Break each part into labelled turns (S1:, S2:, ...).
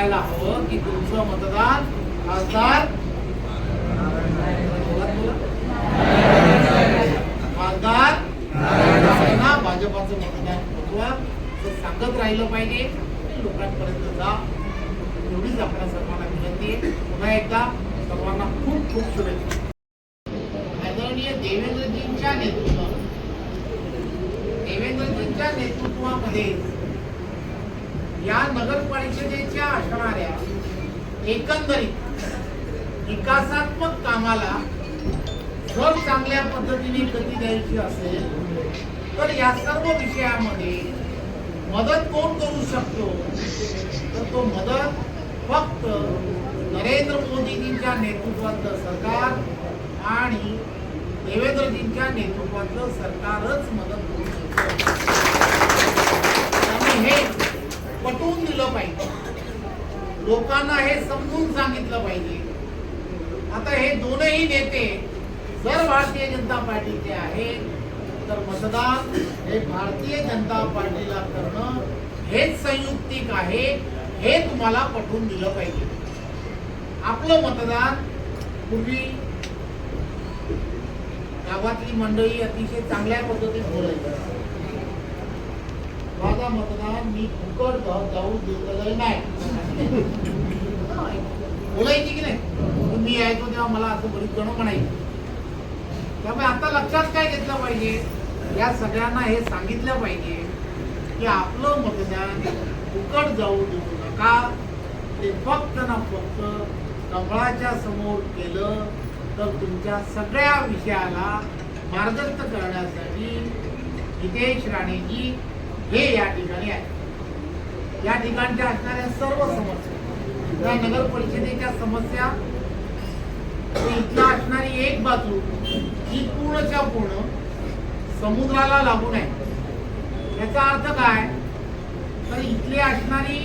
S1: सांगायला हवं हो, की तुमचं मतदान खासदार खासदार भाजपाचं मतदान पोचवा असं सांगत राहिलं पाहिजे लोकांपर्यंत जा. एवढीच आपल्या सर्वांना विनंती. आहे पुन्हा एकदा सर्वांना खूप खूप शुभेच्छा. आदरणीय देवेंद्रजींच्या नेतृत्व देवेंद्रजींच्या नेतृत्वामध्ये या नगर परिषदेच्या असणाऱ्या एकंदरीत विकासात्मक कामाला जर चांगल्या पद्धतीने गती द्यायची असेल तर या सर्व विषयामध्ये मदत कोण करू शकतो? तर तो मदत फक्त नरेंद्र मोदीजींच्या नेतृत्वातलं सरकार आणि देवेंद्रजींच्या नेतृत्वातलं सरकारच मदत करू शकतो. आणि हे पटवून दिलं पाहिजे. लोकांना हे समजून सांगितलं पाहिजे. आता हे दोनही नेते जर भारतीय जनता पार्टीचे आहेत तर मतदान हे भारतीय जनता पार्टीला करणं हेच संयुक्तिक आहे हे तुम्हाला पटवून दिलं पाहिजे. आपलं मतदान पूर्वी गावातली मंडळी अतिशय चांगल्या पद्धतीत बोलायची. माझा मतदान मी फुकट जाऊ देतलं नाही. बोलायची की नाही? मी यायचो तेव्हा मला असं बरीच जण म्हणायचं. त्यामुळे आता लक्षात काय घेतलं पाहिजे? या सगळ्यांना हे सांगितलं पाहिजे की आपलं मतदान फुकट जाऊ देऊ नका. ते फक्त ना फक्त कमळाच्या समोर केलं तर तुमच्या सगळ्या विषयाला मार्गस्थ करण्यासाठी हितेश राणेजी हे या ठिकाणी आहे. या ठिकाणच्या असणाऱ्या सर्व समस्या या नगर परिषदेच्या समस्या तर इथला असणारी एक बाजू ही पूर्णच्या पूर्ण समुद्राला लागून आहे. याचा अर्थ काय? तर इथली असणारी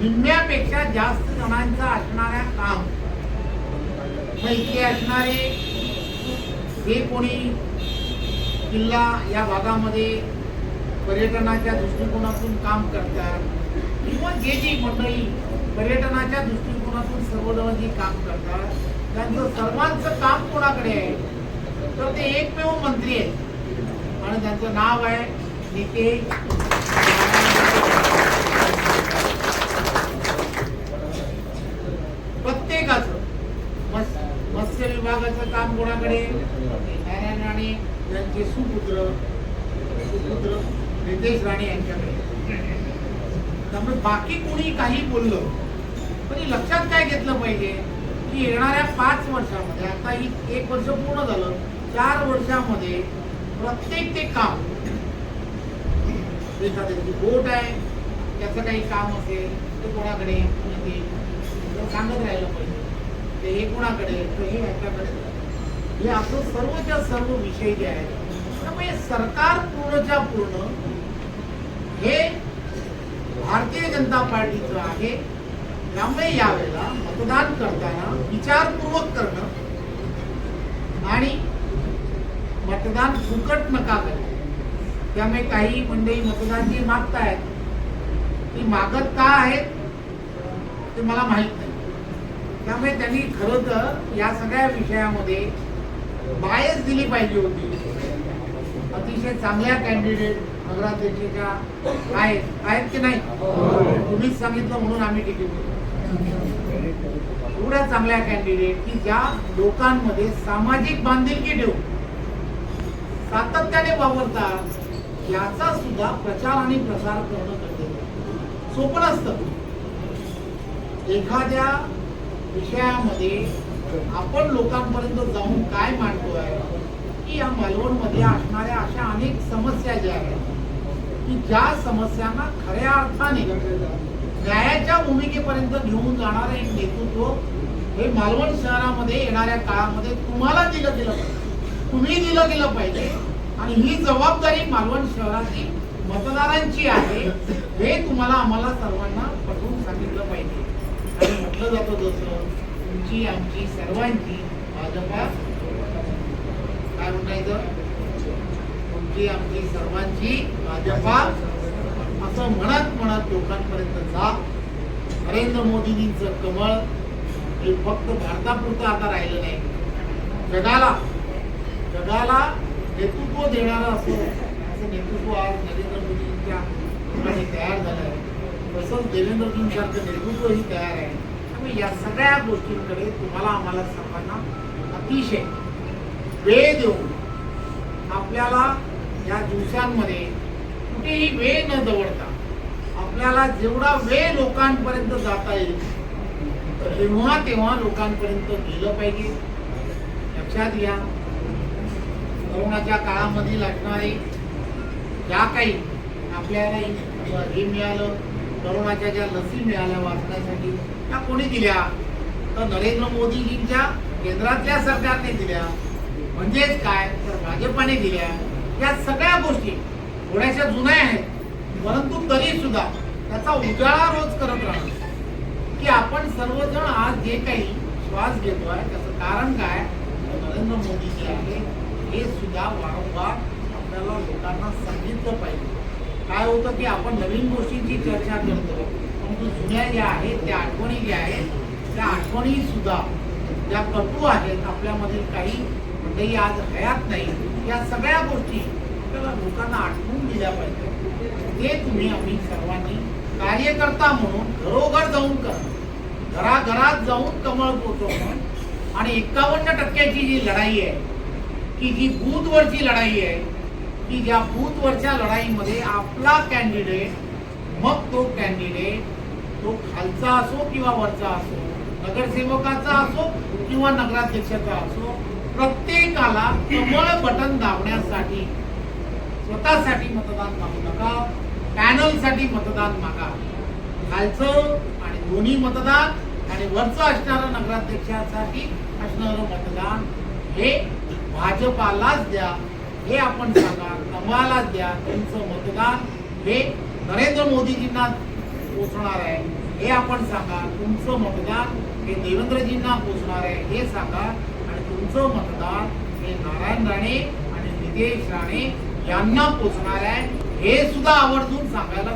S1: निम्म्यापेक्षा जास्त जणांचा असणाऱ्या काम मग इथले असणारे जे कोणी किल्ला या भागामध्ये पर्यटनाच्या दृष्टिकोनातून काम करतात. किंवा जे जी मंडळी पर्यटनाच्या दृष्टिकोनातून सर्वजण जी काम करतात त्यांचं सर्वांचं काम कोणाकडे आहे? तर ते एकमेव मंत्री आहेत. आणि त्यांचं नाव आहे नितेश प्रत्येकाचं. मत्स्य मत्स्य विभागाचं काम कोणाकडे नारायण राणे त्यांचे सुपुत्र. सुपुत्र. रितेश राणे यांच्याकडे. त्यामुळे बाकी कोणी काही बोललं पण लक्षात काय घेतलं पाहिजे की येणाऱ्या पाच वर्षामध्ये आता ही एक वर्ष पूर्ण झालं चार वर्षामध्ये प्रत्येक ते काम एखाद्याची बोट आहे त्याचं काही काम असेल ते कोणाकडे ते सांगत राहिलं पाहिजे. ते हे कोणाकडे? तर हे ह्याच्याकडे. हे असं सर्वच्या सर्व विषय जे आहेत त्यामुळे सरकार पूर्णच्या पूर्ण भारतीय जनता पार्टीचं आहे. त्यामुळे यावेळेला मतदान करताना विचारपूर्वक करणं आणि मतदान फुकट नका करणं त्यामुळे काही मंडळी मतदान जी मागतायत. ती मागत का आहेत ते मला माहीत नाही. त्यामुळे त्यांनी खरं तर या सगळ्या विषयामध्ये बायस दिली पाहिजे होती. अतिशय चांगल्या कॅन्डिडेट नगराध्यक्षेच्या आहेत. आहेत की नाही? तुम्हीच सांगितलं म्हणून आम्ही तिकीट एवढ्या चांगल्या कॅन्डिडेट की ज्या लोकांमध्ये सामाजिक बांधिलकी ठेवून सातत्याने वावरतात याचा सुद्धा प्रचार आणि प्रसार करणं गरजेचं. सोपं नसतं. एखाद्या विषयामध्ये आपण लोकांपर्यंत जाऊन काय मांडतोय की या मालवणमध्ये असणाऱ्या अशा अनेक समस्या ज्या आहेत की ज्या समस्यांना खऱ्या अर्थाने न्यायाच्या भूमिकेपर्यंत घेऊन जाणारं एक नेतृत्व हे मालवण शहरामध्ये येणाऱ्या काळामध्ये तुम्हाला दिलं गेलं पाहिजे. तुम्ही दिलं गेलं पाहिजे. आणि ही जबाबदारी मालवण शहराची मतदारांची आहे हे तुम्हाला आम्हाला सर्वांना पटवून सांगितलं पाहिजे. आणि म्हटलं जातं जसं तुमची आमची सर्वांची भाजपा काय म्हणायचं? तुमची आमची सर्वांची भाजपा असं म्हणत म्हणत लोकांपर्यंत जा. नरेंद्र मोदीजींचं कमळ हे फक्त भारतापुरतं आता राहिलं नाही. जगाला जगाला नेतृत्व देणारं असं असं नेतृत्व आज नरेंद्र मोदींच्या ठिकाणी तयार झालं आहे तसंच देवेंद्रजींसारखं नेतृत्वही तयार आहे. त्यामुळे या सगळ्या गोष्टींकडे तुम्हाला आम्हाला सर्वांना अतिशय वेळ देऊन आपल्याला या दिवसांमध्ये कुठेही वेळ न दवडता आपल्याला जेवढा वेळ लोकांपर्यंत जाता येईल तेव्हा तेव्हा लोकांपर्यंत गेलं पाहिजे. लक्षात घ्या. कोरोनाच्या काळामध्ये लागणारे ज्या काही आपल्याला हे मिळालं कोरोनाच्या ज्या लसी मिळाल्या वाचण्यासाठी त्या कोणी दिल्या? तर नरेंद्र मोदीजींच्या केंद्रातल्या सरकारने दिल्या. म्हणजेच काय? तर भाजपाने दिल्या. या सगळ्या गोष्टी थोड्याशा जुन्या आहेत. परंतु तरी सुद्धा त्याचा उजाळा रोज करत राहणं. की आपण सर्वजण आज जे काही श्वास घेतोय त्याचं कारण काय? नरेंद्र मोदी जे आहे. हे सुद्धा वारंवार आपल्याला लोकांना सांगितलं पाहिजे. काय होतं की आपण नवीन गोष्टींची चर्चा करतो. परंतु जुन्या ज्या आहेत त्या आठवणी ज्या आहेत त्या आठवणी सुद्धा ज्या कटू आहेत आपल्यामधील काही म्हणजे मंडळी आज हयात नाही या सगळ्या गोष्टी आपल्याला लोकांना आठवून दिल्या पाहिजे. ते तुम्ही आम्ही सर्वांनी कार्यकर्ता म्हणून घरोघर जाऊन करा. घराघरात जाऊन कमळ पोचवणं आणि एकावन्न टक्क्याची जी लढाई आहे की जी बूथवरची लढाई आहे की ज्या बूथवरच्या लढाईमध्ये आपला कॅन्डिडेट मग तो कॅन्डिडेट तो खालचा असो किंवा वरचा असो नगरसेवकाचा असो किंवा नगराध्यक्षाचा असो प्रत्येकाला कमळ बटन दाबण्यासाठी स्वतःसाठी मतदान मागू नका पॅनलसाठी मतदान मागा. खालचं आणि दोन्ही मतदान आणि वरचं असणारं नगराध्यक्षासाठी असणारं मतदान हे भाजपालाच द्या हे आपण सांगा कमळालाच द्या त्यांचं मतदान हे नरेंद्र मोदीजींना पोचणार आहे. हे आपण सांगा तुमचं मतदान हे देवेंद्रजींना पोचणार आहे हे सांगा. आणि तुमचं मतदान हे नारायण राणे आणि नितेश राणे यांना पोचणार आहे हे सुद्धा आवर्जून सांगायला